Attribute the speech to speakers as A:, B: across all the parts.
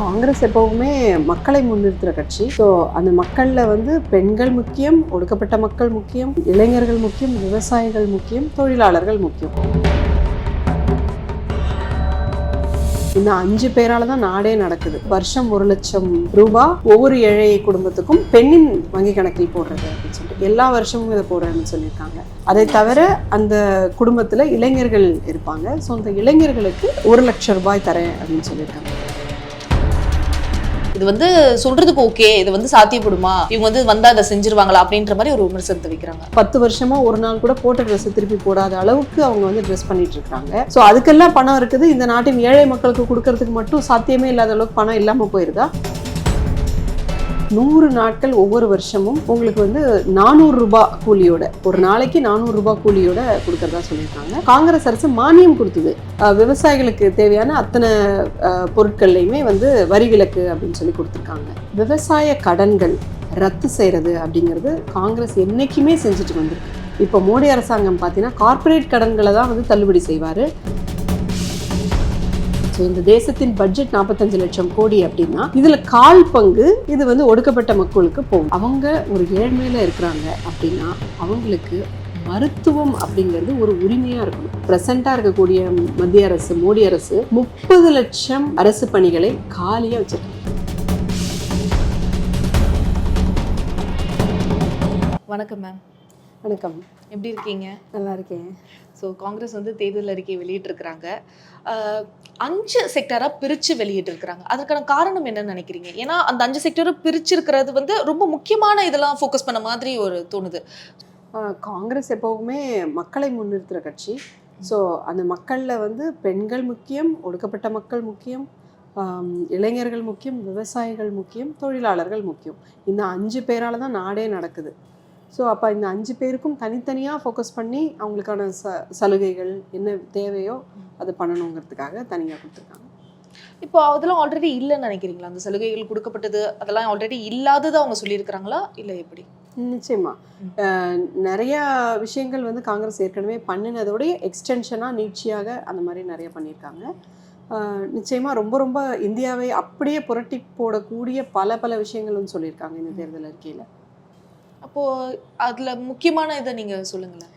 A: காங்கிரஸ் எப்பவுமே மக்களை முன்னிறுத்துற கட்சி. ஸோ அந்த மக்களில் வந்து பெண்கள் முக்கியம் ஒடுக்கப்பட்ட மக்கள் முக்கியம் இளைஞர்கள் முக்கியம் விவசாயிகள் முக்கியம் தொழிலாளர்கள் முக்கியம். இந்த அஞ்சு பேரால தான் நாடே நடக்குது. வருஷம் ஒரு லட்சம் ரூபாய் ஒவ்வொரு ஏழை குடும்பத்துக்கும் பெண்ணின் வங்கி கணக்கில் போடுறது அப்படின்னு சொல்லிட்டு எல்லா வருஷமும் இதை போடுறேன்னு சொல்லியிருக்காங்க. அதை தவிர அந்த குடும்பத்தில் இளைஞர்கள் இருப்பாங்க. ஸோ அந்த இளைஞர்களுக்கு ஒரு லட்சம் ரூபாய் தரேன் அப்படின்னு சொல்லியிருக்காங்க.
B: இது வந்து சொல்றதுக்கு ஓகே இது வந்து சாத்தியப்படுமா? இவங்க வந்து வந்தா அதை செஞ்சிருவாங்களா? அப்படின்ற மாதிரி ஒரு விமர்சனத்தை வைக்கிறாங்க.
A: பத்து வருஷமா ஒரு நாள் கூட போட்ட ட்ரெஸ் திருப்பி போடாத அளவுக்கு அவங்க வந்து ட்ரெஸ் பண்ணிட்டு இருக்காங்க. ஸோ அதுக்கெல்லாம் பணம் இருக்குது. இந்த நாட்டின் ஏழை மக்களுக்கு கொடுக்கறதுக்கு மட்டும் சாத்தியமே இல்லாத அளவுக்கு பணம் இல்லாம போயிருதா? நூறு நாட்கள் ஒவ்வொரு வருஷமும் உங்களுக்கு வந்து நானூறு ரூபாய் கூலியோட ஒரு நாளைக்கு நானூறு ரூபாய் கூலியோட கொடுக்கறதா சொல்லியிருக்காங்க. காங்கிரஸ் அரசு மானியம் கொடுத்தது. விவசாயிகளுக்கு தேவையான அத்தனை பொருட்கள்லையுமே வந்து வரி விலக்கு அப்படின்னு சொல்லி கொடுத்துருக்காங்க. விவசாய கடன்கள் ரத்து செய்கிறது அப்படிங்கிறது காங்கிரஸ் என்றைக்குமே செஞ்சுட்டு வந்திருக்கு. இப்போ மோடி அரசாங்கம் பார்த்தீங்கன்னா கார்ப்பரேட் கடன்களை தான் வந்து தள்ளுபடி செய்வார். ஸோ இந்த தேசத்தின் பட்ஜெட் நாற்பத்தஞ்சு லட்சம் கோடி அப்படின்னா இதுல கால் பங்கு இது வந்து ஒடுக்கப்பட்ட மக்களுக்கு போகும். அவங்க ஒரு ஏழ்மையில இருக்கிறாங்க அப்படின்னா அவங்களுக்கு மருத்துவம் அப்படிங்கிறது ஒரு உரிமையா இருக்கணும். ப்ரெசண்டா இருக்கக்கூடிய மத்திய அரசு மோடி அரசு முப்பது லட்சம் அரசு பணிகளை காலியா வச்சிருக்கு
B: வணக்கம் மேம்
A: வணக்கம்.
B: எப்படி இருக்கீங்க?
A: நல்லா இருக்கேன்.
B: ஸோ காங்கிரஸ் வந்து தேர்தல் அறிக்கை வெளியிட்டிருக்கிறாங்க. அஞ்சு செக்டராக பிரித்து வெளியிட்டிருக்கிறாங்க அதற்கான காரணம் என்னன்னு நினைக்கிறீங்க? ஏன்னா அந்த அஞ்சு செக்டரும் பிரிச்சிருக்கிறது வந்து ரொம்ப முக்கியமான இதெல்லாம் ஃபோக்கஸ் பண்ண மாதிரி ஒரு தோணுது.
A: காங்கிரஸ் எப்போவுமே மக்களை முன்னிறுத்துகிற கட்சி. ஸோ அந்த மக்களில் வந்து பெண்கள் முக்கியம் ஒடுக்கப்பட்ட மக்கள் முக்கியம் இளைஞர்கள் முக்கியம் விவசாயிகள் முக்கியம் தொழிலாளர்கள் முக்கியம். இந்த அஞ்சு பேரால் தான் நாடே நடக்குது. ஸோ அப்போ இந்த அஞ்சு பேருக்கும் தனித்தனியாக ஃபோக்கஸ் பண்ணி அவங்களுக்கான ச சலுகைகள் என்ன தேவையோ அது பண்ணணுங்கிறதுக்காக தனியாக கொடுத்துருக்காங்க.
B: இப்போ அதெல்லாம் ஆல்ரெடி இல்லைன்னு நினைக்கிறீங்களா? அந்த சலுகைகள் கொடுக்கப்பட்டது அதெல்லாம் ஆல்ரெடி இல்லாதது அவங்க சொல்லியிருக்கிறாங்களா? இல்லை எப்படி?
A: நிச்சயமா. நிறைய விஷயங்கள் வந்து காங்கிரஸ் ஏற்கனவே பண்ணினதோடைய எக்ஸ்டென்ஷனாக நீட்சியாக அந்த மாதிரி நிறைய பண்ணியிருக்காங்க. அஹ், நிச்சயமா ரொம்ப ரொம்ப இந்தியாவை அப்படியே புரட்டி போடக்கூடிய பல பல விஷயங்களும் சொல்லியிருக்காங்க இந்த தேர்தல் அறிக்கையில்.
B: அப்போது அதில் முக்கியமான இதை நீங்கள் சொல்லுங்களேன்.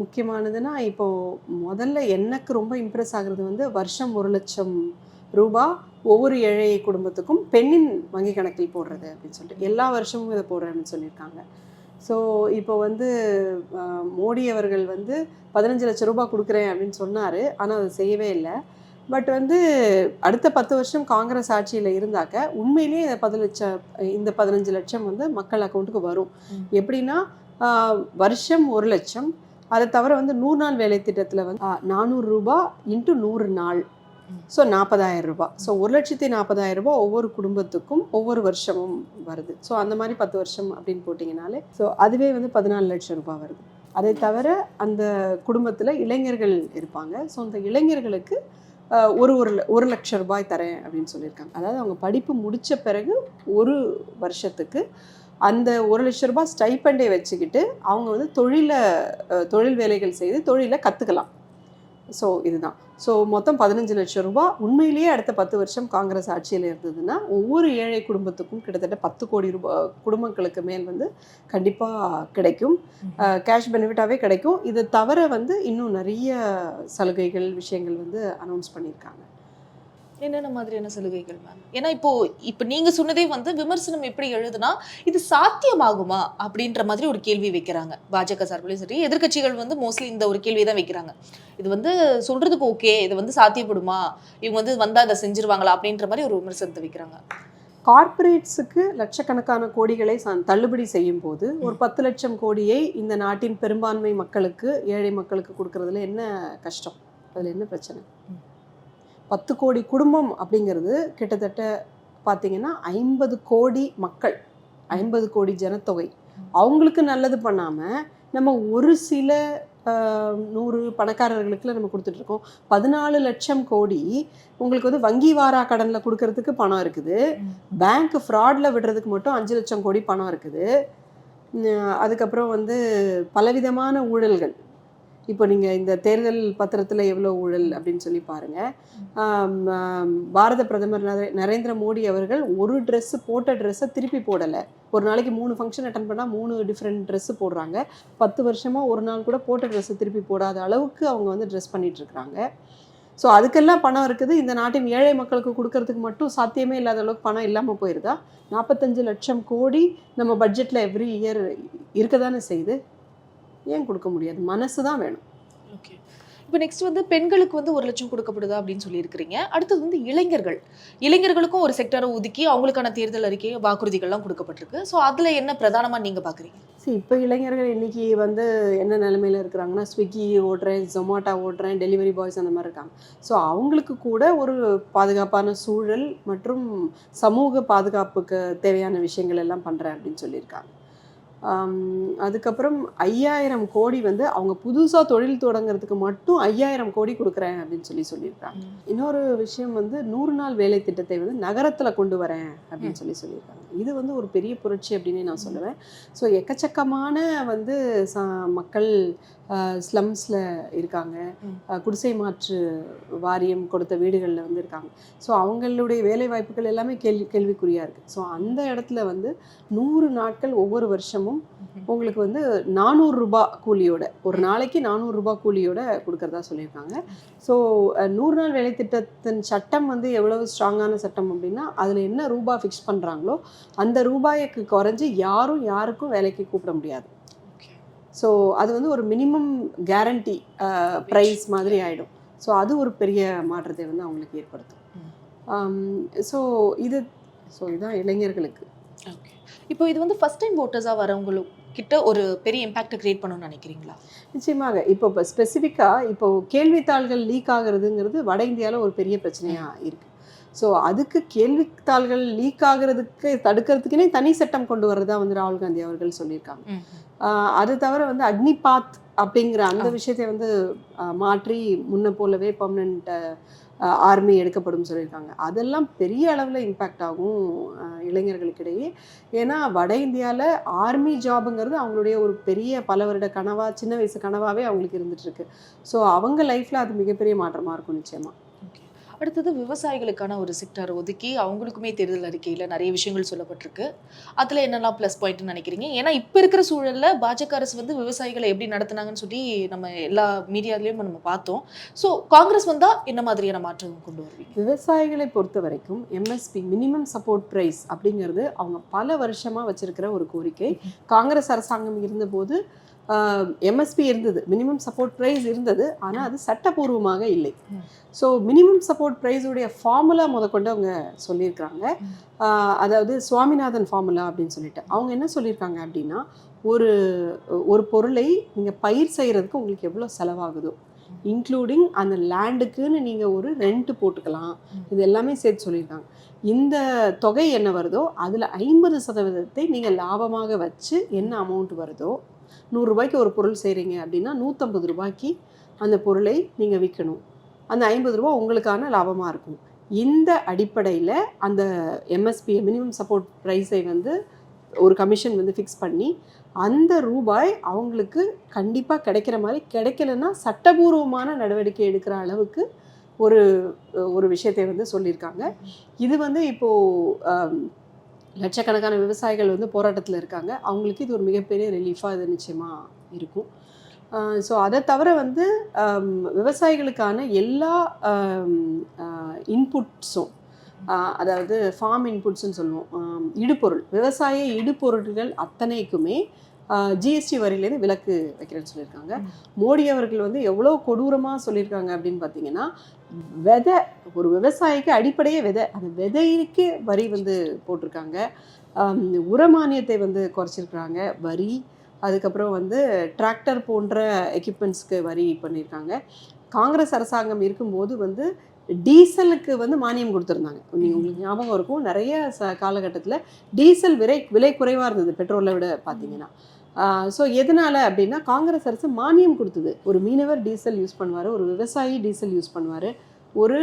A: முக்கியமானதுன்னா இப்போது முதல்ல எனக்கு ரொம்ப இம்ப்ரெஸ் ஆகுறது வந்து வருஷம் ஒரு லட்சம் ரூபா ஒவ்வொரு ஏழை குடும்பத்துக்கும் பெண்ணின் வங்கி கணக்கில் போடுறது அப்படின்னு சொல்லிட்டு எல்லா வருஷமும் இதை போடுறேன்னு சொல்லியிருக்காங்க. ஸோ இப்போ வந்து மோடி அவர்கள் வந்து பதினஞ்சு லட்சம் ரூபாய் கொடுக்குறேன் அப்படின்னு சொன்னார். ஆனால் அதை செய்யவே இல்லை. பட் வந்து அடுத்த பத்து வருஷம் காங்கிரஸ் ஆட்சியில் இருந்தாக்க உண்மையிலேயே இந்த பத்து லட்சம் இந்த பதினஞ்சு லட்சம் வந்து மக்கள் அக்கௌண்ட்டுக்கு வரும். எப்படின்னா வருஷம் ஒரு லட்சம். அதை தவிர வந்து நூறு நாள் வேலை திட்டத்தில் வந்து நானூறு ரூபாய் இன்ட்டு நூறு நாள். ஸோ நாற்பதாயிரம் ரூபாய் ஸோ ஒரு லட்சத்தி நாற்பதாயிரம் ரூபாய் ஒவ்வொரு குடும்பத்துக்கும் ஒவ்வொரு வருஷமும் வருது. ஸோ அந்த மாதிரி பத்து வருஷம் அப்படின்னு போட்டிங்கனாலே ஸோ அதுவே வந்து பதினாலு லட்சம் ரூபாய் வருது. அதை தவிர அந்த குடும்பத்தில் இளைஞர்கள் இருப்பாங்க. ஸோ அந்த இளைஞர்களுக்கு ஒரு ஒரு ஒரு லட்சம் ரூபாய் தரேன் அப்படின்னு சொல்லியிருக்காங்க. அதாவது அவங்க படிப்பு முடித்த பிறகு ஒரு வருஷத்துக்கு அந்த ஒரு லட்ச ரூபாய் ஸ்டைப்பண்டே வச்சுக்கிட்டு அவங்க வந்து தொழிலை தொழில் வேலைகள் செய்து தொழிலை கற்றுக்கலாம் ஸோ இதுதான். ஸோ மொத்தம் பதினஞ்சு லட்சம் ரூபாய் உண்மையிலேயே அடுத்த பத்து வருஷம் காங்கிரஸ் ஆட்சியில் இருந்ததுன்னா ஒவ்வொரு ஏழை குடும்பத்துக்கும் கிட்டத்தட்ட பத்து கோடி ரூபாய் குடும்பங்களுக்கு மேல் வந்து கண்டிப்பாக கிடைக்கும். கேஷ் பெனிஃபிட்டாகவே கிடைக்கும். இதை தவிர வந்து இன்னும் நிறைய சலுகைகள் விஷயங்கள் வந்து அனௌன்ஸ் பண்ணியிருக்காங்க.
B: என்னென்ன மாதிரியான சலுகைகள் மேம் ஏன்னா இப்போ இப்போ நீங்க சொன்னதே வந்து விமர்சனம் எப்படி எழுதுனா இது சாத்தியமாகுமா அப்படின்ற மாதிரி ஒரு கேள்வி வைக்கிறாங்க. பாஜக சார்பிலையும் சரி எதிர்க்கட்சிகள் வந்து மோஸ்ட்லி இந்த ஒரு கேள்வியை தான் வைக்கிறாங்க. இது வந்து சொல்றதுக்கு ஓகே இது வந்து சாத்தியப்படுமா? இவங்க வந்து வந்தா அதை செஞ்சிருவாங்களா அப்படின்ற மாதிரி ஒரு விமர்சனத்தை வைக்கிறாங்க.
A: கார்ப்பரேட்ஸுக்கு லட்சக்கணக்கான கோடிகளை தள்ளுபடி செய்யும் போது ஒரு பத்து லட்சம் கோடியை இந்த நாட்டின் பெரும்பான்மை மக்களுக்கு ஏழை மக்களுக்கு கொடுக்கறதுல என்ன கஷ்டம்? அதில் என்ன பிரச்சனை. பத்து கோடி குடும்பம் அப்படிங்கிறது கிட்டத்தட்ட பார்த்தீங்கன்னா ஐம்பது கோடி மக்கள் ஐம்பது கோடி ஜனத்தொகை. அவங்களுக்கு நல்லது பண்ணாமல் நம்ம ஒரு சில நூறு பணக்காரர்களுக்குலாம் நம்ம கொடுத்துட்டு இருக்கோம். பதினாலு லட்சம் கோடி உங்களுக்கு வந்து வங்கி வாரா கடனில் கொடுக்கறதுக்கு பணம் இருக்குது. பேங்க் ஃப்ராடில் விடுறதுக்கு மட்டும் அஞ்சு லட்சம் கோடி பணம் இருக்குது. அதுக்கப்புறம் வந்து பலவிதமான ஊழல்கள். இப்போ நீங்கள் இந்த தேர்தல் பத்திரத்தில் எவ்வளோ ஊழல் அப்படின்னு சொல்லி பாருங்கள் பாரத பிரதமர் நரேந்திர மோடி அவர்கள் ஒரு ட்ரெஸ்ஸு போட்ட ட்ரெஸ்ஸை திருப்பி போடலை. ஒரு நாளைக்கு மூணு ஃபங்க்ஷன் அட்டன் பண்ணால் மூணு டிஃப்ரெண்ட் ட்ரெஸ்ஸு போடுறாங்க. பத்து வருஷமாக ஒரு நாள் கூட போட்ட ட்ரெஸ்ஸை திருப்பி போடாத அளவுக்கு அவங்க வந்து ட்ரெஸ் பண்ணிகிட்ருக்குறாங்க ஸோ அதுக்கெல்லாம் பணம் இருக்குது. இந்த நாட்டின் ஏழை மக்களுக்கு கொடுக்கறதுக்கு மட்டும் சாத்தியமே இல்லாத அளவுக்கு பணம் இல்லாமல் போயிருதா? நாற்பத்தஞ்சு லட்சம் கோடி நம்ம பட்ஜெட்டில் எவ்ரி இயர் இருக்க தானே செய்யுது? ஏன் கொடுக்க முடியாது? மனசு தான் வேணும்.
B: ஓகே இப்போ நெக்ஸ்ட் வந்து பெண்களுக்கு வந்து ஒரு லட்சம் கொடுக்கப்படுதா அப்படின்னு சொல்லியிருக்கிறீங்க. அடுத்தது வந்து இளைஞர்கள். இளைஞர்களுக்கும் ஒரு செக்டரை ஒதுக்கி அவங்களுக்கான தேர்தல் அறிக்கை வாக்குறுதிகள்லாம் கொடுக்கப்பட்டிருக்கு. ஸோ அதில் என்ன பிரதானமாக நீங்கள் பார்க்குறீங்க
A: சரி இப்போ இளைஞர்கள் இன்னைக்கு வந்து என்ன நிலைமையில இருக்கிறாங்கன்னா ஸ்விக்கி ஓட்டுறேன் ஜொமாட்டோ ஓட்டுறேன் டெலிவரி பாய்ஸ் அந்த மாதிரி இருக்காங்க. ஸோ அவங்களுக்கு கூட ஒரு பாதுகாப்பான சூழல் மற்றும் சமூக பாதுகாப்புக்கு தேவையான விஷயங்கள் எல்லாம் பண்ணுறேன் அப்படின்னு சொல்லியிருக்காங்க. அதுக்கப்புறம் ஐயாயிரம் கோடி வந்து அவங்க புதுசாக தொழில் தொடங்குறதுக்கு மட்டும் ஐயாயிரம் கோடி கொடுக்குறேன் அப்படின்னு சொல்லி சொல்லியிருக்காங்க. இன்னொரு விஷயம் வந்து நூறு நாள் வேலை திட்டத்தை வந்து நகரத்தில் கொண்டு வரேன் அப்படின்னு சொல்லி சொல்லியிருக்காங்க. இது வந்து ஒரு பெரிய புரட்சி அப்படின்னே நான் சொல்லுவேன். ஸோ எக்கச்சக்கமான வந்து ச மக்கள் ஸ்லம்ஸில் இருக்காங்க. குடிசை மாற்று வாரியம் கொடுத்த வீடுகளில் வந்து இருக்காங்க. ஸோ அவங்களுடைய வேலை வாய்ப்புகள் எல்லாமே கேள்வி கேள்விக்குறியாக இருக்குது ஸோ அந்த இடத்துல வந்து நூறு நாட்கள் ஒவ்வொரு வருஷமும் உங்களுக்கு வந்து நானூறு ரூபாய் கூலியோட ஒரு நாளைக்கு நானூறு ரூபாய் கூலியோட கொடுக்கறதா சொல்லியிருக்காங்க. ஸோ நூறு நாள் வேலை திட்டத்தின் சட்டம் வந்து எவ்வளவு ஸ்ட்ராங்கான சட்டம் அப்படின்னா அதில் என்ன ரூபாய் ஃபிக்ஸ் பண்ணுறாங்களோ அந்த ரூபாய்க்கு குறைஞ்சு யாரும் யாருக்கும் வேலைக்கு கூப்பிட முடியாது. ஸோ அது வந்து ஒரு மினிமம் கேரண்டி ப்ரைஸ் மாதிரி ஆகிடும் ஸோ அது ஒரு பெரிய மாற்றத்தை வந்து அவங்களுக்கு ஏற்படுத்தும். ஸோ இது ஸோ இதுதான் இளைஞர்களுக்கு.
B: ஓகே இப்போ இது வந்து ஃபர்ஸ்ட் டைம் ஓட்டர்ஸாக வரவங்களுக்கு கிட்ட ஒரு பெரிய இம்பாக்ட் கிரியேட் பண்ணணும்னு நினைக்கிறீங்களா?
A: நிச்சயமாக. இப்போ இப்போ ஸ்பெசிஃபிக்காக இப்போ கேள்வித்தாள்கள் லீக் ஆகுறதுங்கிறது வட இந்தியாவில் ஒரு பெரிய பிரச்சனையாக இருக்குது ஸோ அதுக்கு கேள்வித்தாள்கள் லீக் ஆகுறதுக்கு தடுக்கிறதுக்குனே தனி சட்டம் கொண்டு வரதா வந்து ராகுல் காந்தி அவர்கள் சொல்லியிருக்காங்க. அது தவிர வந்து அக்னிபாத் அப்படிங்கிற அந்த. விஷயத்தை வந்து மாற்றி முன்ன போலவே பர்மனண்ட் ஆர்மி எடுக்கப்படும் சொல்லியிருக்காங்க. அதெல்லாம் பெரிய அளவில் இம்பேக்ட் ஆகும் இளைஞர்களுக்கிடையே. ஏன்னா வட இந்தியாவில் ஆர்மி ஜாபுங்கிறது அவங்களுடைய ஒரு பெரிய பல வருட கனவா சின்ன வயசு கனவாவே அவங்களுக்கு இருந்துட்டு இருக்கு. ஸோ அவங்க லைஃப்பில் அது மிகப்பெரிய மாற்றமாக இருக்கும் நிச்சயமா.
B: ஓகே அடுத்தது விவசாயிகளுக்கான ஒரு செக்டர் ஒதுக்கி அவங்களுக்குமே தேர்தல் அறிக்கையில் நிறைய விஷயங்கள் சொல்லப்பட்டிருக்கு. அதில் என்னெல்லாம் ப்ளஸ் பாயிண்ட்னு நினைக்கிறீங்க? ஏன்னா இப்போ இருக்கிற சூழலில் பாஜக அரசு வந்து விவசாயிகளை எப்படி நடத்தினாங்கன்னு சொல்லி நம்ம எல்லா மீடியாலையும் நம்ம பார்த்தோம். ஸோ காங்கிரஸ் வந்தால் என்ன மாதிரியான மாற்றம் கொண்டு வருவீங்க?
A: விவசாயிகளை பொறுத்த வரைக்கும் எம்எஸ்பி மினிமம் சப்போர்ட் ப்ரைஸ் அப்படிங்கிறது அவங்க பல வருஷமாக வச்சிருக்கிற ஒரு கோரிக்கை. காங்கிரஸ் அரசாங்கம் இருந்தபோது எம்எஸ்பி இருந்தது. மினிமம் சப்போர்ட் ப்ரைஸ் இருந்தது. ஆனால் அது சட்டபூர்வமாக இல்லை. ஸோ மினிமம் சப்போர்ட் ப்ரைஸுடைய ஃபார்முலா முதற்கொண்டு அவங்க சொல்லியிருக்கிறாங்க. அதாவது சுவாமிநாதன் ஃபார்முலா அப்படின்னு சொல்லிட்டு. அவங்க என்ன சொல்லியிருக்காங்க அப்படின்னா ஒரு ஒரு பொருளை நீங்கள் பயிர் செய்கிறதுக்கு உங்களுக்கு எவ்வளோ செலவாகுதோ இன்க்ளூடிங் அந்த லேண்டுக்குன்னு நீங்கள் ஒரு ரெண்ட் போட்டுக்கலாம். இது எல்லாமே சேர்த்து சொல்லியிருக்காங்க. இந்த தொகை என்ன வருதோ அதில் ஐம்பது சதவீதத்தை நீங்கள் லாபமாக வச்சு என்ன அமௌண்ட் வருதோ நூறுரூபாய்க்கு ஒரு பொருள் செய்கிறீங்க அப்படின்னா நூற்றம்பது ரூபாய்க்கு அந்த பொருளை நீங்கள் விற்கணும் அந்த ஐம்பது ரூபா உங்களுக்கான லாபமாக இருக்கும். இந்த அடிப்படையில் அந்த எம்எஸ்பி மினிமம் சப்போர்ட் ப்ரைஸை வந்து ஒரு கமிஷன் வந்து ஃபிக்ஸ் பண்ணி அந்த ரூபாய் அவங்களுக்கு கண்டிப்பாக கிடைக்கிற மாதிரி கிடைக்கலன்னா சட்டபூர்வமான நடவடிக்கை எடுக்கிற அளவுக்கு ஒரு ஒரு விஷயத்தை வந்து சொல்லியிருக்காங்க. இது வந்து இப்போது லட்சக்கணக்கான விவசாயிகள் வந்து போராட்டத்தில் இருக்காங்க. அவங்களுக்கு இது ஒரு மிகப்பெரிய ரிலீஃபாக இது நிச்சயமாக இருக்கும். ஸோ அதை தவிர வந்து விவசாயிகளுக்கான எல்லா இன்புட்ஸும் அதாவது ஃபார்ம் இன்புட்ஸ்னு சொல்லுவோம். இடுபொருள் விவசாய இடுபொருட்கள் அத்தனைக்குமே ஜிஎஸ்டி வரியிலேருந்து விலக்கு வைக்கிறேன்னு சொல்லியிருக்காங்க. மோடி அவர்கள் வந்து எவ்வளோ கொடூரமாக சொல்லியிருக்காங்க அப்படின்னு பார்த்தீங்கன்னா விதை ஒரு விவசாயிக்கு அடிப்படையே விதை அந்த விதைக்கு வரி வந்து போட்டிருக்காங்க. ஆம், உர மானியத்தை வந்து குறைச்சிருக்கிறாங்க வரி அதுக்கப்புறம் வந்து டிராக்டர் போன்ற எக்யூப்மெண்ட்ஸ்க்கு வரி பண்ணியிருக்காங்க. காங்கிரஸ் அரசாங்கம் இருக்கும்போது வந்து டீசலுக்கு வந்து மானியம் கொடுத்துருந்தாங்க. நீ உங்களுக்கு ஞாபகம் இருக்கும் நிறைய ச காலகட்டத்தில் டீசல் விலை விலை குறைவாக இருந்தது பெட்ரோலை விட பார்த்தீங்கன்னா. ஸோ எதனால அப்படின்னா காங்கிரஸ் அரசு மானியம் கொடுத்தது. ஒரு மீனவர் டீசல் யூஸ் பண்ணுவார் ஒரு விவசாயி டீசல் யூஸ் பண்ணுவார் ஒரு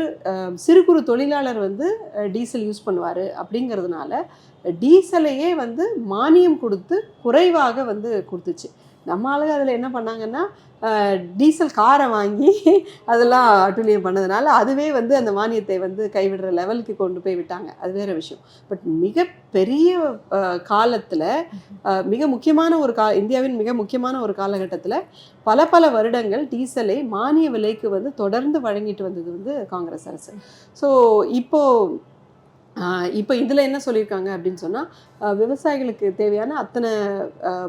A: சிறு குறு தொழிலாளர் வந்து டீசல் யூஸ் பண்ணுவார் அப்படிங்கிறதுனால டீசலையே வந்து மானியம் கொடுத்து குறைவாக வந்து கொடுத்துச்சு. நம்ம ஆளுங்க அதில் என்ன பண்ணாங்கன்னா டீசல் காரை வாங்கி அதெல்லாம் அட்டுழியம் பண்ணதுனால அதுவே வந்து அந்த மானியத்தை வந்து கைவிடுற லெவலுக்கு கொண்டு போய் விட்டாங்க. அது வேற விஷயம். பட் மிக பெரிய காலத்தில் மிக முக்கியமான ஒரு கா இந்தியாவின் மிக முக்கியமான ஒரு காலகட்டத்தில் பல பல வருடங்கள் டீசலை மானிய விலைக்கு வந்து தொடர்ந்து வழங்கிட்டு வந்தது வந்து காங்கிரஸ் அரசு. ஸோ இப்போ இப்போ இதில் என்ன சொல்லியிருக்காங்க அப்படின்னு சொன்னால் விவசாயிகளுக்கு தேவையான அத்தனை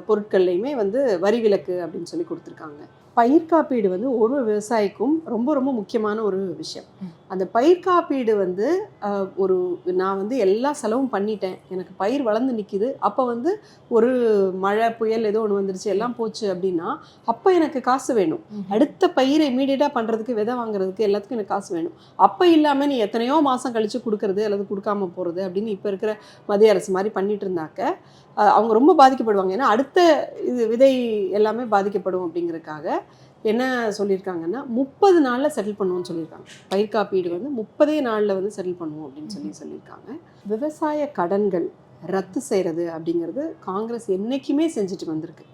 A: பொருட்கள்லையுமே வந்து வரி விலக்கு அப்படின்னு சொல்லி கொடுத்துருக்காங்க. பயிர் காப்பீடு வந்து ஒரு விவசாயிக்கும் ரொம்ப ரொம்ப முக்கியமான ஒரு விஷயம். அந்த பயிர் காப்பீடு வந்து ஒரு நான் வந்து எல்லா செலவும் பண்ணிட்டேன். எனக்கு பயிர் வளர்ந்து நிற்கிது அப்போ வந்து ஒரு மழை புயல் ஏதோ ஒன்று வந்துருச்சு எல்லாம் போச்சு அப்படின்னா அப்போ எனக்கு காசு வேணும். அடுத்த பயிரை இமீடியட்டாக பண்ணுறதுக்கு விதை வாங்குறதுக்கு எல்லாத்துக்கும் எனக்கு காசு வேணும். அப்போ இல்லாமல் நீ எத்தனையோ மாதம் கழித்து கொடுக்கறது அல்லது கொடுக்காம போகிறது அப்படின்னு இப்போ இருக்கிற மத்திய அரசு மாதிரி பண்ணிட்டு இருந்தாக்க அவங்க ரொம்ப பாதிக்கப்படுவாங்க. ஏன்னா அடுத்த இது விதை எல்லாமே பாதிக்கப்படும் அப்படிங்கறதுக்காக என்ன சொல்லியிருக்காங்கன்னா முப்பது நாளில் செட்டில் பண்ணுவோம்னு சொல்லியிருக்காங்க. பயிர் காப்பீடு வந்து முப்பதே நாளில் வந்து செட்டில் பண்ணுவோம் அப்படின்னு சொல்லி சொல்லியிருக்காங்க. விவசாய கடன்கள் ரத்து செய்கிறது அப்படிங்கிறது காங்கிரஸ் என்றைக்குமே செஞ்சுட்டு வந்திருக்கு.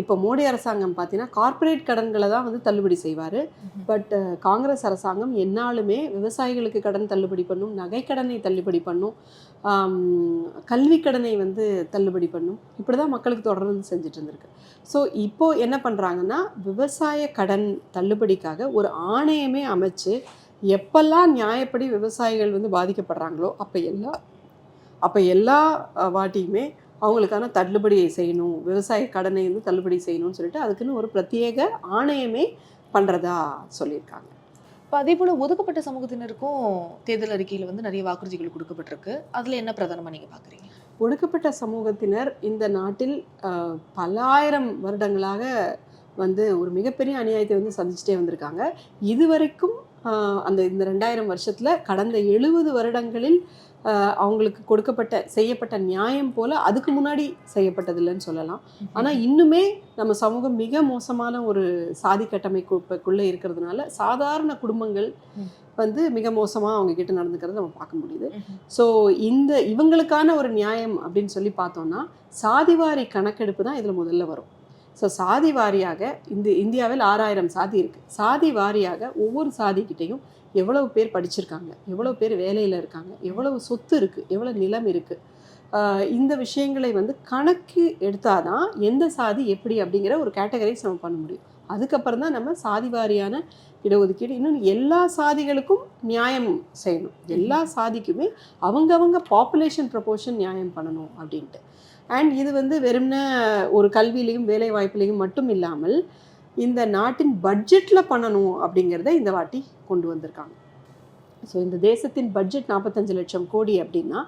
A: இப்போ மோடி அரசாங்கம் பார்த்தீங்கன்னா கார்ப்பரேட் கடன்களை தான் வந்து தள்ளுபடி செய்வார். பட் காங்கிரஸ் அரசாங்கம் எந்நாளுமே விவசாயிகளுக்கு கடன் தள்ளுபடி பண்ணும் நகைக்கடனை தள்ளுபடி பண்ணும் ஆம், கல்விக் கடனை வந்து தள்ளுபடி பண்ணும். இப்படி தான் மக்களுக்கு தொடர்ந்து செஞ்சுட்டு இருந்திருக்கு. ஸோ இப்போ என்ன பண்ணுறாங்கன்னா விவசாய கடன் தள்ளுபடிக்காக ஒரு ஆணையமே அமைச்சு எப்பெல்லாம் நியாயப்படி விவசாயிகள் வந்து பாதிக்கப்படுறாங்களோ அப்போ எல்லாம் அப்போ எல்லா வாட்டியுமே அவங்களுக்கான தள்ளுபடி செய்யணும். விவசாய கடனை வந்து தள்ளுபடி செய்யணும்னு சொல்லிட்டு அதுக்குன்னு ஒரு பிரத்யேக ஆணையமே பண்ணுறதா சொல்லியிருக்காங்க.
B: இப்போ அதே போல ஒதுக்கப்பட்ட சமூகத்தினருக்கும் தேர்தல் அறிக்கையில வந்து நிறைய வாக்குறுதிகள் கொடுக்கப்பட்டிருக்கு. அதுல என்ன பிரதானமா நீங்க பாக்குறீங்க?
A: ஒடுக்கப்பட்ட சமூகத்தினர் இந்த நாட்டில் அஹ், பல்லாயிரம் வருடங்களாக வந்து ஒரு மிகப்பெரிய அநியாயத்தை வந்து சந்திச்சுட்டே வந்திருக்காங்க. இதுவரைக்கும் அந்த இந்த ரெண்டாயிரம் வருஷத்தில் கடந்த எழுபது வருடங்களில் அவங்களுக்கு கொடுக்கப்பட்ட செய்யப்பட்ட நியாயம் போல அதுக்கு முன்னாடி செய்யப்பட்டதில்லைன்னு சொல்லலாம். ஆனால் இன்னுமே நம்ம சமூகம் மிக மோசமான ஒரு சாதி கட்டமைப்புக்குள்ளே இருக்கிறதுனால சாதாரண குடும்பங்கள் வந்து மிக மோசமாக அவங்க கிட்ட நடந்துக்கிறத நம்ம பார்க்க முடியுது. ஸோ இந்த இவங்களுக்கான ஒரு நியாயம் அப்படின்னு சொல்லி பார்த்தோம்னா சாதிவாரி கணக்கெடுப்பு தான் இதில் முதல்ல வரும். ஸோ சாதி வாரியாக இந்த இந்தியாவில் ஆறாயிரம் சாதி இருக்குது சாதி வாரியாக ஒவ்வொரு சாதிக்கிட்டையும் எவ்வளவு பேர் படிச்சிருக்காங்க எவ்வளோ பேர் வேலையில் இருக்காங்க எவ்வளவு சொத்து இருக்குது எவ்வளோ நிலம் இருக்குது இந்த விஷயங்களை வந்து கணக்கு எடுத்தால் தான் எந்த சாதி எப்படி அப்படிங்கிற ஒரு கேட்டகரைஸ் நம்ம பண்ண முடியும். அதுக்கப்புறம் தான் நம்ம சாதி வாரியான இடஒதுக்கீடு இன்னும் எல்லா சாதிகளுக்கும் நியாயம் செய்யணும். எல்லா சாதிக்குமே அவங்கவங்க பாப்புலேஷன் ப்ரப்போர்ஷன் நியாயம் பண்ணணும் அப்படின்ட்டு. அண்ட் இது வந்து வெறும்ன ஒரு கல்வியிலையும் வேலை வாய்ப்புலையும் மட்டும் இல்லாமல் இந்த நாட்டின் பட்ஜெட்டில் பண்ணணும் அப்படிங்கிறத இந்த வாட்டி கொண்டு வந்திருக்காங்க. ஸோ இந்த தேசத்தின் பட்ஜெட் நாற்பத்தஞ்சு லட்சம் கோடி அப்படின்னா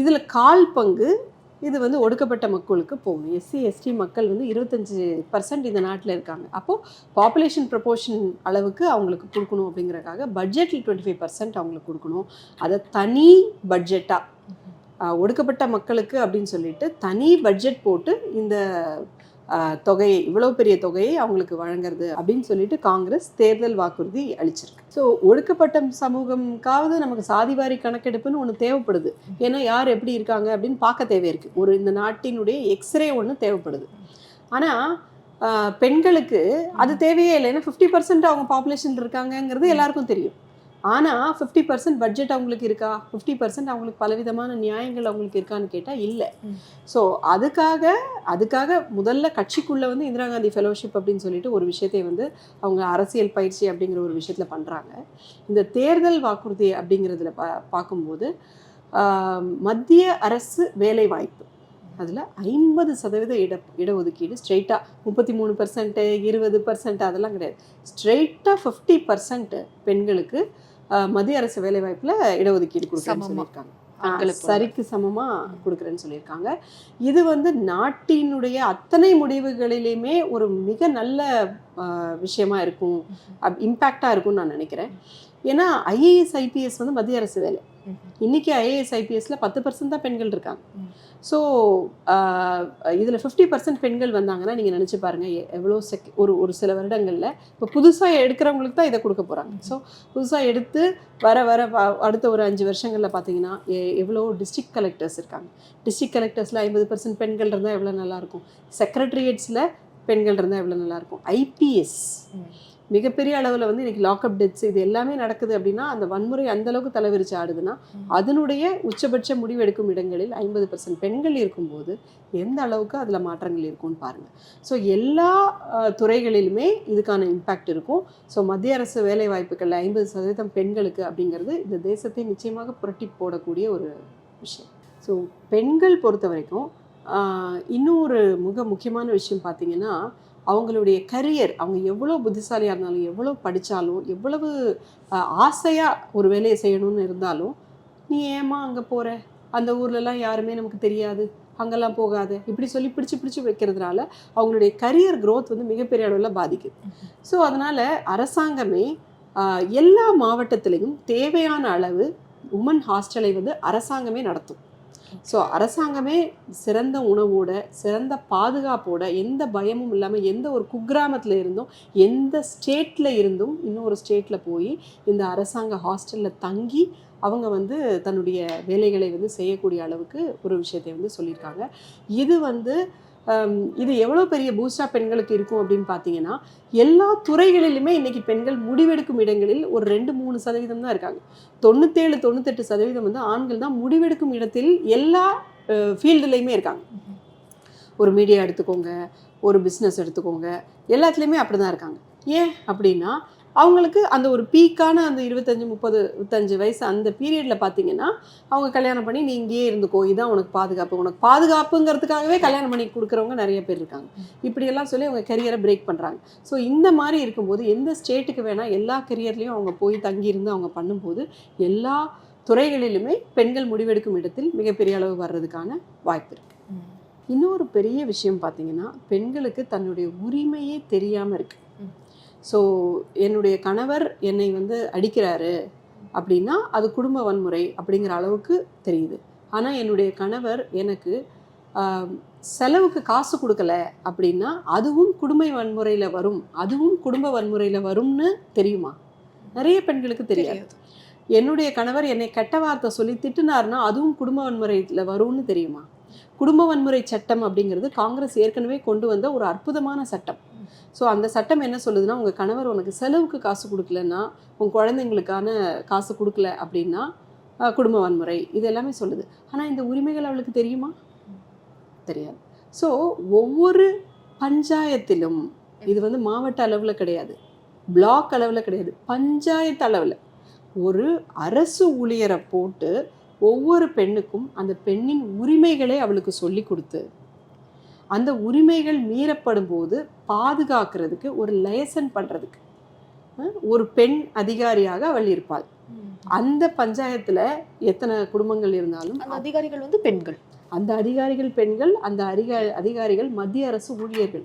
A: இதில் கால் பங்கு இது வந்து ஒடுக்கப்பட்ட மக்களுக்கு போகும் எஸ்சி எஸ்டி மக்கள் வந்து இருபத்தஞ்சி பர்சன்ட் இந்த நாட்டில் இருக்காங்க. அப்போது பாப்புலேஷன் ப்ரொபோர்ஷன் அளவுக்கு அவங்களுக்கு கொடுக்கணும் அப்படிங்கிறக்காக பட்ஜெட்டில் டுவெண்ட்டி ஃபைவ் பர்சன்ட் அவங்களுக்கு கொடுக்கணும். அதை தனி பட்ஜெட்டாக ஒடுக்கப்பட்ட மக்களுக்கு அப்படின்னு சொல்லிட்டு தனி பட்ஜெட் போட்டு இந்த தொகையை இவ்வளோ பெரிய தொகையை அவங்களுக்கு வழங்குறது அப்படின்னு சொல்லிட்டு காங்கிரஸ் தேர்தல் வாக்குறுதி அளிச்சிருக்கு. ஸோ ஒடுக்கப்பட்ட சமூகம்காவது நமக்கு சாதிவாரி கணக்கெடுப்புன்னு ஒன்று தேவைப்படுது. ஏன்னா யார் எப்படி இருக்காங்க அப்படின்னு பார்க்க தேவை இருக்கு. ஒரு இந்த நாட்டினுடைய எக்ஸ்ரே ஒன்று தேவைப்படுது. ஆனால் பெண்களுக்கு அது தேவையே இல்லை. ஏன்னா ஃபிஃப்டி பர்சன்ட் அவங்க பாப்புலேஷன் இருக்காங்கங்கிறது எல்லாருக்கும் தெரியும். ஆனால் ஃபிஃப்டி பர்சன்ட் பட்ஜெட் அவங்களுக்கு இருக்கா? ஃபிஃப்டி பர்சன்ட் அவங்களுக்கு பலவிதமான நியாயங்கள் அவங்களுக்கு இருக்கான்னு கேட்டால் இல்லை. ஸோ அதுக்காக அதுக்காக முதல்ல கட்சிக்குள்ளே வந்து இந்திரா காந்தி ஃபெலோஷிப் அப்படின்னு சொல்லிட்டு ஒரு விஷயத்தை வந்து அவங்க அரசியல் பயிற்சி அப்படிங்கிற ஒரு விஷயத்தில் பண்ணுறாங்க இந்த தேர்தல் வாக்குறுதி அப்படிங்கிறதுல பா பார்க்கும்போது மத்திய அரசு வேலை வாய்ப்பு அதில் ஐம்பது சதவீத இட இடஒதுக்கீடு ஸ்ட்ரெயிட்டாக முப்பத்தி மூணு பர்சன்ட்டு இருபது பர்சன்ட் அதெல்லாம் கிடையாது. ஸ்ட்ரெயிட்டாக ஃபிஃப்டி பர்சன்ட் பெண்களுக்கு மத்திய அரசு வேலைவாய்ப்பில் இடஒதுக்கீடு கொடுக்குறேன்னு
B: சமமா.
A: சொல்லியிருக்காங்க. சரிக்கு சமமாக கொடுக்குறேன்னு சொல்லியிருக்காங்க. இது வந்து நாட்டினுடைய அத்தனை முடிவுகளிலுமே ஒரு மிக நல்ல விஷயமா இருக்கும். இம்பேக்டாக இருக்கும்னு நான் நினைக்கிறேன். ஏன்னா ஐஏஎஸ் ஐபிஎஸ் வந்து மத்திய அரசு வேலை. இன்னைக்கு ஐஏஎஸ் ஐபிஎஸ்ல பத்து பர்சன்ட் தான் பெண்கள் இருக்காங்க. ஸோ இதில் ஃபிஃப்டி பர்சன்ட் பெண்கள் வந்தாங்கன்னா நீங்கள் நினச்சி பாருங்கள் எவ்வளோ செக் ஒரு ஒரு சில வருடங்களில் இப்போ புதுசாக எடுக்கிறவங்களுக்கு தான் இதை கொடுக்க போகிறாங்க ஸோ புதுசாக எடுத்து வர வர அடுத்த ஒரு அஞ்சு வருஷங்களில் பார்த்தீங்கன்னா எவ்வளோ டிஸ்ட்ரிக்ட் கலெக்டர்ஸ் இருக்காங்க. டிஸ்ட்ரிக்ட் கலெக்டர்ஸில் ஐம்பது பர்சன்ட் பெண்கள் இருந்தால் எவ்வளோ நல்லாயிருக்கும் செக்ரட்டரியேட்ஸில் பெண்கள் இருந்தால் எவ்வளோ நல்லாயிருக்கும் ஐபிஎஸ். மிகப்பெரிய அளவில் வந்து இன்னைக்கு லாக்அப் டெத்ஸ் இது எல்லாமே நடக்குது அப்படின்னா அந்த வன்முறை அந்த அளவுக்கு தலைவிரிச்சு ஆடுதுன்னா. அதனுடைய உச்சபட்ச முடிவெடுக்கும் இடங்களில் ஐம்பது பர்சன்ட் பெண்கள் இருக்கும்போது எந்த அளவுக்கு அதில் மாற்றங்கள் இருக்கும்னு பாருங்கள் ஸோ எல்லா துறைகளிலுமே இதுக்கான இம்பேக்ட் இருக்கும். ஸோ மத்திய அரசு வேலை வாய்ப்புகளில் ஐம்பது சதவீதம் பெண்களுக்கு அப்படிங்கிறது இந்த தேசத்தை நிச்சயமாக புரட்டி போடக்கூடிய ஒரு விஷயம். ஸோ பெண்கள் பொறுத்த வரைக்கும் இன்னும் ஒரு மிக முக்கியமான விஷயம் பார்த்தீங்கன்னா அவங்களுடைய கரியர் அவங்க எவ்வளோ புத்திசாலியாக இருந்தாலும் எவ்வளோ படித்தாலும் எவ்வளவு ஆசையாக ஒரு வேலையை செய்யணும்னு இருந்தாலும் நீ ஏமா அங்கே போகிற அந்த ஊர்லலாம் யாருமே நமக்கு தெரியாது. அங்கெல்லாம் போகாத. இப்படி சொல்லி பிடிச்சு பிடிச்சு வைக்கிறதுனால அவங்களுடைய கரியர் growth வந்து மிகப்பெரிய அளவில் பாதிக்குது. ஸோ அதனால் அரசாங்கமே எல்லா மாவட்டத்திலையும் தேவையான அளவு உமன் ஹாஸ்டலை வந்து அரசாங்கமே நடத்தும். ஸோ அரசாங்கமே சிறந்த உணவோட சிறந்த பாதுகாப்போட எந்த பயமும் இல்லாமல் எந்த ஒரு குக்கிராமத்தில் இருந்தும் எந்த ஸ்டேட்டில் இருந்தும் இன்னொரு ஸ்டேட்டில் போய் இந்த அரசாங்க ஹாஸ்டலில் தங்கி அவங்க வந்து தன்னுடைய வேலைகளை வந்து செய்யக்கூடிய அளவுக்கு ஒரு விஷயத்தை வந்து சொல்லியிருக்காங்க. இது வந்து இது எவ்வளோ பெரிய பூஸ்டா பெண்களுக்கு இருக்கும் அப்படின்னு பார்த்தீங்கன்னா எல்லா துறைகளிலுமே இன்றைக்கி பெண்கள் முடிவெடுக்கும் இடங்களில் ஒரு ரெண்டு மூணு சதவீதம் தான் இருக்காங்க. தொண்ணூத்தேழு தொண்ணூத்தெட்டு சதவீதம் வந்து ஆண்கள் தான் முடிவெடுக்கும் இடத்தில் எல்லா ஃபீல்டுலேயுமே இருக்காங்க. ஒரு மீடியா எடுத்துக்கோங்க ஒரு பிஸ்னஸ் எடுத்துக்கோங்க எல்லாத்துலேயுமே அப்படி தான் இருக்காங்க. ஏன் அப்படின்னா அவங்களுக்கு அந்த ஒரு பீக்கான அந்த இருபத்தஞ்சி முப்பது முப்பத்தஞ்சு வயசு அந்த பீரியடில் பார்த்தீங்கன்னா அவங்க கல்யாணம் பண்ணி நீ இங்கேயே இருந்துக்கோ இதான் உனக்கு பாதுகாப்பு உனக்கு பாதுகாப்புங்கிறதுக்காகவே கல்யாணம் பண்ணி கொடுக்குறவங்க நிறைய பேர் இருக்காங்க இப்படியெல்லாம் சொல்லி அவங்க கரியரை பிரேக் பண்ணுறாங்க ஸோ இந்த மாதிரி இருக்கும்போது எந்த ஸ்டேட்டுக்கு வேணால் எல்லா கரியர்லேயும் அவங்க போய் தங்கியிருந்து அவங்க பண்ணும்போது எல்லா துறைகளிலுமே பெண்கள் முடிவெடுக்கும் இடத்தில் மிகப்பெரிய அளவு வர்றதுக்கான வாய்ப்பு இருக்கு
B: ம்.
A: இன்னொரு பெரிய விஷயம் பார்த்தீங்கன்னா பெண்களுக்கு தன்னுடைய உரிமையே தெரியாமல் இருக்கு
B: ம்.
A: ஸோ என்னுடைய கணவர் என்னை வந்து அடிக்கிறாரு அப்படின்னா அது குடும்ப வன்முறை அப்படிங்கிற அளவுக்கு தெரியுது. ஆனால் என்னுடைய கணவர் எனக்கு செலவுக்கு காசு கொடுக்கல அப்படின்னா அதுவும் குடும்ப வன்முறையில் வரும். அதுவும் குடும்ப வன்முறையில் வரும்னு தெரியுமா? நிறைய பெண்களுக்கு தெரியாது. என்னுடைய கணவர் என்னை கெட்ட வார்த்தை சொல்லி திட்டுனாருன்னா அதுவும் குடும்ப வன்முறையில் வரும்னு தெரியுமா? குடும்ப வன்முறை சட்டம் அப்படிங்கிறது காங்கிரஸ் ஏற்கனவே கொண்டு வந்த ஒரு அற்புதமான சட்டம். ஸோ அந்த சட்டம் என்ன சொல்லுதுன்னா உங்கள் கணவர் உனக்கு செலவுக்கு காசு கொடுக்கலன்னா உங்கள் குழந்தைங்களுக்கான காசு கொடுக்கல அப்படின்னா குடும்ப வன்முறை. இது எல்லாமே சொல்லுது. ஆனால் இந்த உரிமைகள் அவளுக்கு தெரியுமா? தெரியாது. ஸோ ஒவ்வொரு பஞ்சாயத்திலும் இது வந்து மாவட்ட அளவில் கிடையாது. பிளாக் அளவில் கிடையாது. பஞ்சாயத்து அளவில். ஒரு அரசு ஊழியரை போட்டு ஒவ்வொரு பெண்ணுக்கும் அந்த பெண்ணின் உரிமைகளை அவளுக்கு சொல்லி கொடுத்து அந்த உரிமைகள் மீறப்படும் போது பாதுகாக்கிறதுக்கு ஒரு லைசன் பண்ணுறதுக்கு ஒரு பெண் அதிகாரியாக அவள் இருப்பாள். அந்த பஞ்சாயத்தில் எத்தனை குடும்பங்கள் இருந்தாலும்
B: அந்த அதிகாரிகள் வந்து பெண்கள்.
A: அந்த அதிகாரிகள் பெண்கள் அந்த அதிகா அதிகாரிகள் மத்திய அரசு ஊழியர்கள்.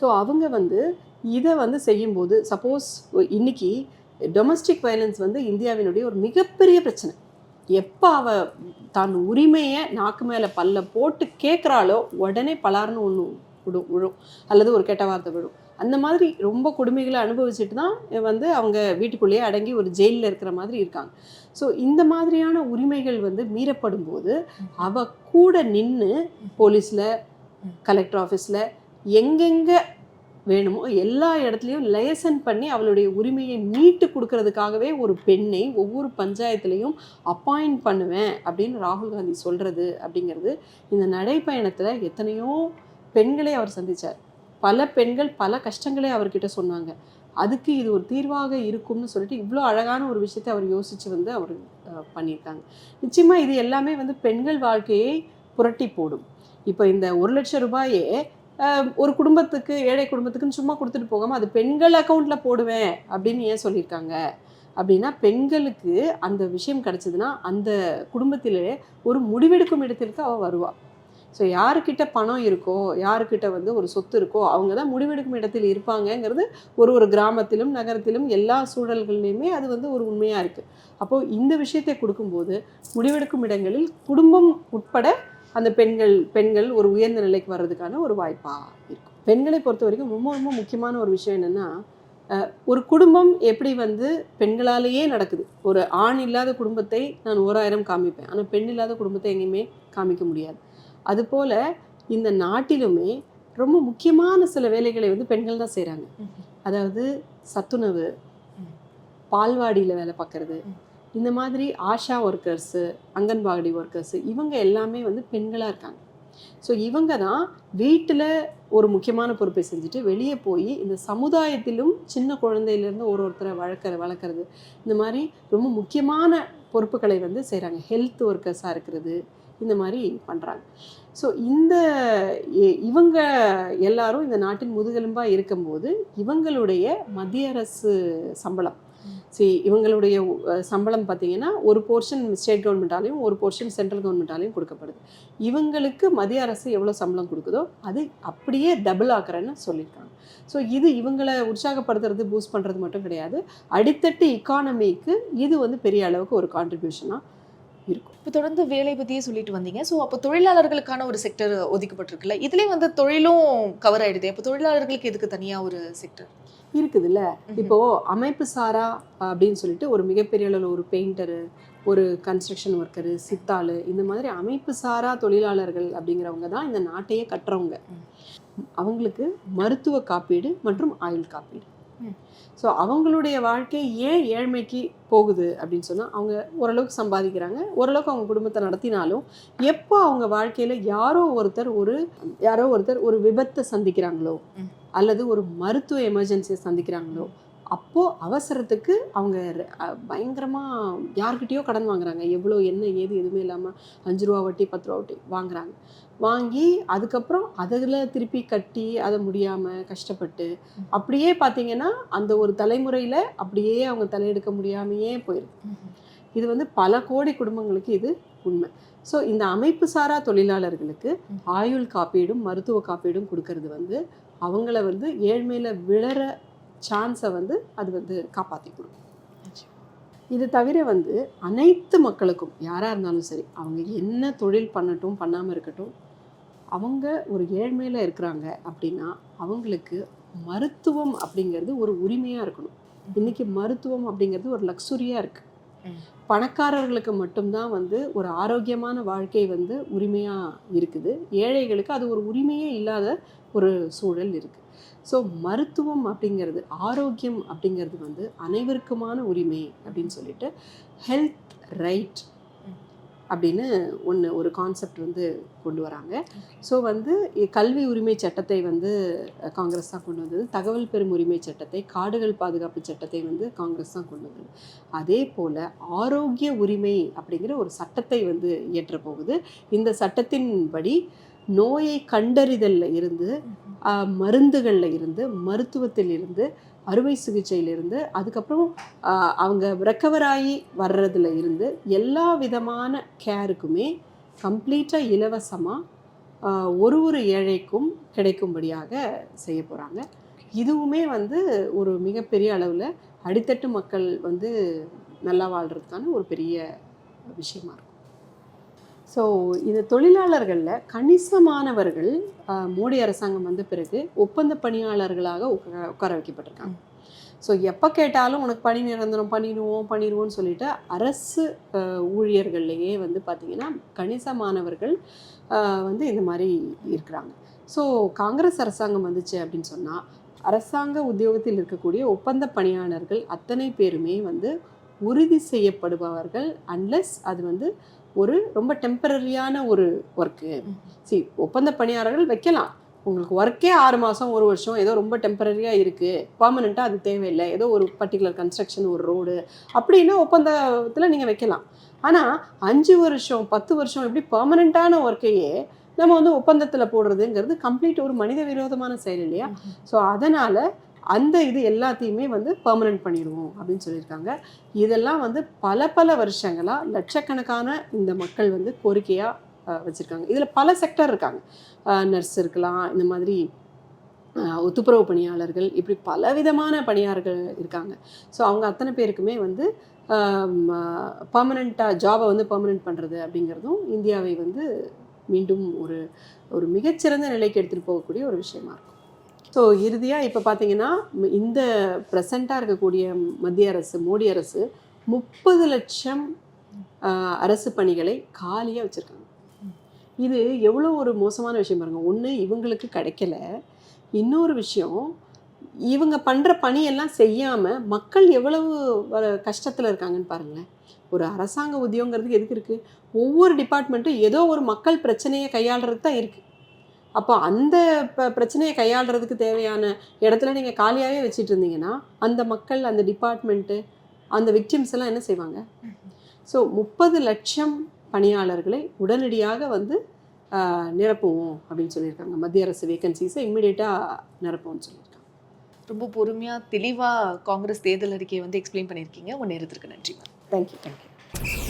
A: ஸோ அவங்க வந்து இதை வந்து செய்யும்போது சப்போஸ் இன்னைக்கு டொமஸ்டிக் வயலன்ஸ் வந்து இந்தியாவினுடைய ஒரு மிகப்பெரிய பிரச்சனை. எப்போ அவ தன் உரிமையை நாக்கு மேலே பல்ல போட்டு கேட்குறாளோ உடனே பலார்னு ஒன்று விடும் விழும் அல்லது ஒரு கெட்ட வார்த்தை விடும் அந்த மாதிரி ரொம்ப கொடுமைகளை அனுபவிச்சுட்டு தான் வந்து அவங்க வீட்டுக்குள்ளேயே அடங்கி ஒரு ஜெயிலில் இருக்கிற மாதிரி இருக்காங்க. ஸோ இந்த மாதிரியான உரிமைகள் வந்து மீறப்படும் போது அவ கூட நின்று போலீஸில் கலெக்டர் ஆஃபீஸில் எங்கெங்கே வேணுமோ எல்லா இடத்துலையும் லெசன் பண்ணி அவளுடைய உரிமையை மீட்டு கொடுக்கறதுக்காகவே ஒரு பெண்ணை ஒவ்வொரு பஞ்சாயத்துலேயும் அப்பாயிண்ட் பண்ணுவேன் அப்படின்னு ராகுல் காந்தி சொல்கிறது அப்படிங்கிறது இந்த நடைப்பயணத்தில் எத்தனையோ பெண்களை அவர் சந்திச்சார். பல பெண்கள் பல கஷ்டங்களை அவர்கிட்ட சொன்னாங்க. அதுக்கு இது ஒரு தீர்வாக இருக்கும்னு சொல்லிட்டு இவ்வளோ அழகான ஒரு விஷயத்தை அவர் யோசித்து வந்து அவர் பண்ணியிருக்காங்க. நிச்சயமாக இது எல்லாமே வந்து பெண்கள் வாழ்க்கையை புரட்டி போடும். இப்போ இந்த ஒரு லட்சம் ரூபாயே ஒரு குடும்பத்துக்கு ஏழை குடும்பத்துக்குன்னு சும்மா கொடுத்துட்டு போகாமல் அது பெண்கள் அக்கௌண்ட்டில் போடுவேன் அப்படின்னு ஏன் சொல்லியிருக்காங்க? அப்படின்னா பெண்களுக்கு அந்த விஷயம் கிடைச்சதுன்னா அந்த குடும்பத்திலே ஒரு முடிவெடுக்கும் இடத்திற்கு அவள் வருவாள் ஸோ யாருக்கிட்ட பணம் இருக்கோ யாருக்கிட்ட வந்து ஒரு சொத்து இருக்கோ அவங்க தான் முடிவெடுக்கும் இடத்தில் இருப்பாங்கங்கிறது ஒரு ஒரு கிராமத்திலும் நகரத்திலும் எல்லா சூழல்கள்லையுமே அது வந்து ஒரு உண்மையாக இருக்குது அப்போது இந்த விஷயத்தை கொடுக்கும்போது முடிவெடுக்கும் இடங்களில் குடும்பம் உட்பட அந்த பெண்கள் பெண்கள் ஒரு உயர்ந்த நிலைக்கு வர்றதுக்கான ஒரு வாய்ப்பாக இருக்கும் பெண்களை பொறுத்த வரைக்கும் ரொம்ப ரொம்ப முக்கியமான ஒரு விஷயம் என்னென்னா ஒரு குடும்பம் எப்படி வந்து பெண்களாலேயே நடக்குது ஒரு ஆண் இல்லாத குடும்பத்தை நான் ஓராயிரம் காமிப்பேன் ஆனால் பெண் இல்லாத குடும்பத்தை எங்கேயுமே காமிக்க முடியாது அதுபோல் இந்த நாட்டிலுமே ரொம்ப முக்கியமான சில வேலைகளை வந்து பெண்கள் தான் செய்கிறாங்க. அதாவது சத்துணவு. பால்வாடியில் வேலை பார்க்குறது. இந்த மாதிரி ஆஷா ஒர்க்கர்ஸு அங்கன்வாடி ஒர்க்கர்ஸு இவங்க எல்லாமே வந்து பெண்களாக இருக்காங்க. ஸோ இவங்க தான் வீட்டில் ஒரு முக்கியமான பொறுப்பை செஞ்சுட்டு வெளியே போய் இந்த சமுதாயத்திலும் சின்ன குழந்தையிலேருந்து ஒரு ஒருத்தரை வளர்க்குற வளர்க்குறது. இந்த மாதிரி ரொம்ப முக்கியமான பொறுப்புகளை வந்து செய்கிறாங்க ஹெல்த் ஒர்க்கர்ஸாக இருக்கிறது இந்த மாதிரி பண்ணுறாங்க ஸோ இந்த இ- இவங்க எல்லாரும் இந்த நாட்டின் முதுகெலும்பாக இருக்கும்போது இவங்களுடைய மத்திய அரசு சம்பளம் சரி இவங்களுடைய சம்பளம் பார்த்தீங்கன்னா ஒரு போர்ஷன் ஸ்டேட் கவர்மெண்ட்டாலையும் ஒரு போர்ஷன் சென்ட்ரல் கவர்மெண்ட்டாலையும் கொடுக்கப்படுது. இவங்களுக்கு மத்திய அரசு எவ்வளோ சம்பளம் கொடுக்குதோ அது அப்படியே டபுள் ஆக்குறேன்னு சொல்லியிருக்காங்க. ஸோ இது இவங்களை உற்சாகப்படுத்துறது பூஸ்ட் பண்ணுறது மட்டும் கிடையாது. அடித்தட்டு இக்கானமிக்கு இது வந்து பெரிய அளவுக்கு ஒரு கான்ட்ரிபியூஷனாக இருக்கும்.
B: இப்போ தொடர்ந்து வேலை பத்தியே சொல்லிட்டு வந்தீங்க. ஸோ அப்போ தொழிலாளர்களுக்கான ஒரு செக்டர் ஒதுக்கப்பட்டிருக்குல்ல. இதுலயே வந்து தொழிலும் கவர் ஆயிடுது. அப்போ தொழிலாளர்களுக்கு எதுக்கு தனியா ஒரு செக்டர்
A: இருக்குதுல்ல. இப்போ அமைப்பு சாரா அப்படின்னு சொல்லிட்டு ஒரு மிகப்பெரிய அளவில் ஒரு பெயிண்டரு ஒரு கன்ஸ்ட்ரக்ஷன் ஒர்க்கரு சித்தாளு இந்த மாதிரி அமைப்பு சாரா தொழிலாளர்கள் அப்படிங்கிறவங்க தான் இந்த நாட்டையே கட்டுறவங்க. அவங்களுக்கு மருத்துவ காப்பீடு மற்றும் ஆயுள் காப்பீடு. ஸோ அவங்களுடைய வாழ்க்கை ஏன் ஏழ்மைக்கு போகுது அப்படின்னு சொன்னால் அவங்க ஓரளவுக்கு சம்பாதிக்கிறாங்க ஓரளவுக்கு அவங்க குடும்பத்தை நடத்தினாலும் எப்போ அவங்க வாழ்க்கையில் யாரோ ஒருத்தர் ஒரு யாரோ ஒருத்தர் ஒரு விபத்தை சந்திக்கிறாங்களோ. அல்லது ஒரு மருத்துவ எமர்ஜென்சியை சந்திக்கிறாங்களோ அப்போது அவசரத்துக்கு அவங்க பயங்கரமாக அ- யார்கிட்டயோ கடன் வாங்குறாங்க. எவ்வளோ என்ன ஏது எதுவுமே இல்லாமல் அஞ்சு ரூபா வட்டி பத்து ரூபா வட்டி வாங்குறாங்க. வாங்கி அதுக்கப்புறம் அதில் திருப்பி கட்டி அதை முடியாமல் கஷ்டப்பட்டு அப்படியே பார்த்தீங்கன்னா அந்த ஒரு தலைமுறையில் அப்படியே அவங்க தலையெடுக்க முடியாமையே போயிருக்கு இது வந்து பல கோடி குடும்பங்களுக்கு இது உண்மை. ஸோ இந்த அமைப்பு சாரா தொழிலாளர்களுக்கு ஆயுள் காப்பீடும் மருத்துவ காப்பீடும் கொடுக்கறது வந்து அவங்கள வந்து ஏழ்மையில் விழற சான்ஸை வந்து அது வந்து காப்பாற்றி கொடுக்கும் இது தவிர வந்து அனைத்து மக்களுக்கும் யாராக இருந்தாலும் சரி அவங்க என்ன தொழில் பண்ணட்டும் பண்ணாமல் இருக்கட்டும் அவங்க ஒரு ஏழ்மையில் இருக்கிறாங்க அப்படின்னா அவங்களுக்கு மருத்துவம் அப்படிங்கிறது ஒரு உரிமையாக இருக்கணும். இன்றைக்கி மருத்துவம் அப்படிங்கிறது ஒரு லக்ஸுரியாக இருக்குது பணக்காரர்களுக்கு மட்டும்தான் வந்து ஒரு ஆரோக்கியமான வாழ்க்கை வந்து உரிமையாக இருக்குது. ஏழைகளுக்கு அது ஒரு உரிமையே இல்லாத ஒரு சூழல் இருக்குது ஸோ மருத்துவம் அப்படிங்கிறது ஆரோக்கியம் அப்படிங்கிறது வந்து அனைவருக்குமான உரிமை அப்படின்னு சொல்லிட்டு ஹெல்த் ரைட் அப்படின்னு ஒன்று ஒரு கான்செப்ட் வந்து கொண்டு வராங்க. ஸோ வந்து கல்வி உரிமை சட்டத்தை வந்து காங்கிரஸ் தான் கொண்டு வந்தது. தகவல் பெறும் உரிமை சட்டத்தை காடுகள் பாதுகாப்பு சட்டத்தை வந்து காங்கிரஸ் தான் கொண்டு வந்தது. அதே போல் ஆரோக்கிய உரிமை அப்படிங்கிற ஒரு சட்டத்தை வந்து இயற்ற போகுது. இந்த சட்டத்தின்படி நோயை கண்டறிதலில் இருந்து மருந்துகளில் இருந்து மருத்துவத்தில் இருந்து அறுவை சிகிச்சையிலிருந்து அதுக்கப்புறம் அவங்க ரெக்கவர் ஆகி வர்றதுல இருந்து எல்லா விதமான கேருக்குமே கம்ப்ளீட்டாக இலவசமாக ஒரு ஒரு ஏழைக்கும் கிடைக்கும்படியாக செய்ய போகிறாங்க இதுவுமே வந்து ஒரு மிகப்பெரிய அளவில் அடித்தட்டு மக்கள் வந்து நல்லா வாழ்கிறதுக்கான ஒரு பெரிய விஷயமா இருக்கும். ஸோ இந்த தொழிலாளர்களில் கணிசமானவர்கள் மோடி அரசாங்கம் வந்த பிறகு ஒப்பந்த பணியாளர்களாக உட்கார வைக்கப்பட்டிருக்காங்க. ஸோ எப்போ கேட்டாலும் உனக்கு பணி நிரந்தரம் பண்ணிடுவோம் பண்ணிடுவோம்னு சொல்லிட்டு அரசு ஊழியர்கள்லையே ஊழியர்கள்லேயே வந்து பார்த்திங்கன்னா கணிசமானவர்கள் வந்து இந்த மாதிரி இருக்கிறாங்க. ஸோ காங்கிரஸ் அரசாங்கம் வந்துச்சு அப்படின்னு சொன்னால் அரசாங்க உத்தியோகத்தில் இருக்கக்கூடிய ஒப்பந்த பணியாளர்கள் அத்தனை பேருமே வந்து உறுதி செய்யப்படுபவர்கள் அன்லஸ் அது வந்து ஒரு ரொம்ப டெம்பரரியான ஒரு ஒர்க்கு சி ஒப்பந்த பணியாளர்கள் வைக்கலாம். உங்களுக்கு ஒர்க்கே ஆறு மாதம் ஒரு வருஷம் ஏதோ ரொம்ப டெம்பரரியாக இருக்குது பர்மனெண்ட்டாக அது தேவையில்லை. ஏதோ ஒரு பர்டிகுலர் கன்ஸ்ட்ரக்ஷன் ஒரு ரோடு அப்படின்னா ஒப்பந்தத்தில் நீங்கள் வைக்கலாம். ஆனால் அஞ்சு வருஷம் பத்து வருஷம் இப்படி பர்மனெண்ட்டான ஒர்க்கையே நம்ம வந்து ஒப்பந்தத்தில் போடுறதுங்கிறது கம்ப்ளீட் ஒரு மனித விரோதமான செயல் இல்லையா? ஸோ அதனால் அந்த இது எல்லாத்தையுமே வந்து பர்மனெண்ட் பண்ணிடுவோம் அப்படின்னு சொல்லியிருக்காங்க. இதெல்லாம் வந்து பல பல வருஷங்களாக லட்சக்கணக்கான இந்த மக்கள் வந்து கோரிக்கையாக வச்சுருக்காங்க. இதில் பல செக்டர் இருக்காங்க. நர்ஸ் இருக்கலாம் இந்த மாதிரி ஒத்துப்புறவு பணியாளர்கள் இப்படி பலவிதமான பணியாளர்கள் இருக்காங்க. ஸோ அவங்க அத்தனை பேருக்குமே வந்து பர்மனெண்ட்டாக ஜாபை வந்து பர்மனெண்ட் பண்ணுறது அப்படிங்கிறதும் இந்தியாவை வந்து மீண்டும் ஒரு ஒரு மிகச்சிறந்த நிலைக்கு எடுத்துகிட்டு போகக்கூடிய ஒரு விஷயமா இருக்கும். ஸோ இறுதியாக இப்போ பார்த்தீங்கன்னா இந்த ப்ரெசண்ட்டாக இருக்கக்கூடிய மத்திய அரசு மோடி அரசு முப்பது லட்சம் அரசு பணிகளை காலியாக வச்சுருக்காங்க. இது எவ்வளோ ஒரு மோசமான விஷயம் பாருங்கள் ஒன்று இவங்களுக்கு கிடைக்கல. இன்னொரு விஷயம் இவங்க பண்ணுற பணியெல்லாம் செய்யாமல் மக்கள் எவ்வளவு கஷ்டத்தில் இருக்காங்கன்னு பாருங்களேன். ஒரு அரசாங்க உத்தியோகங்கிறதுக்கு எதுக்கு இருக்குது ஒவ்வொரு டிபார்ட்மெண்ட்டும் ஏதோ ஒரு மக்கள் பிரச்சனையை கையாளுறதுக்கு தான் இருக்குது அப்போ அந்த ப- பிரச்சனையை கையாளுறதுக்கு தேவையான இடத்துல நீங்கள் காலியாகவே வச்சிட்டு இருந்தீங்கன்னா அந்த மக்கள் அந்த டிபார்ட்மெண்ட்டு அந்த விக்டிம்ஸ் எல்லாம் என்ன செய்வாங்க? ஸோ முப்பது லட்சம் பணியாளர்களை உடனடியாக வந்து நிரப்புவோம் அப்படின்னு சொல்லியிருக்காங்க. மத்திய அரசு வேகன்சிஸை இம்மிடியட்டாக நிரப்புவோம்னு சொல்லியிருக்காங்க.
B: ரொம்ப பொறுமையா தெளிவா காங்கிரஸ் தேர்தல் அறிக்கையை வந்து எக்ஸ்பிளைன் பண்ணியிருக்கீங்க. உங்க நேரத்திற்கு நன்றி.
A: Thank you thank you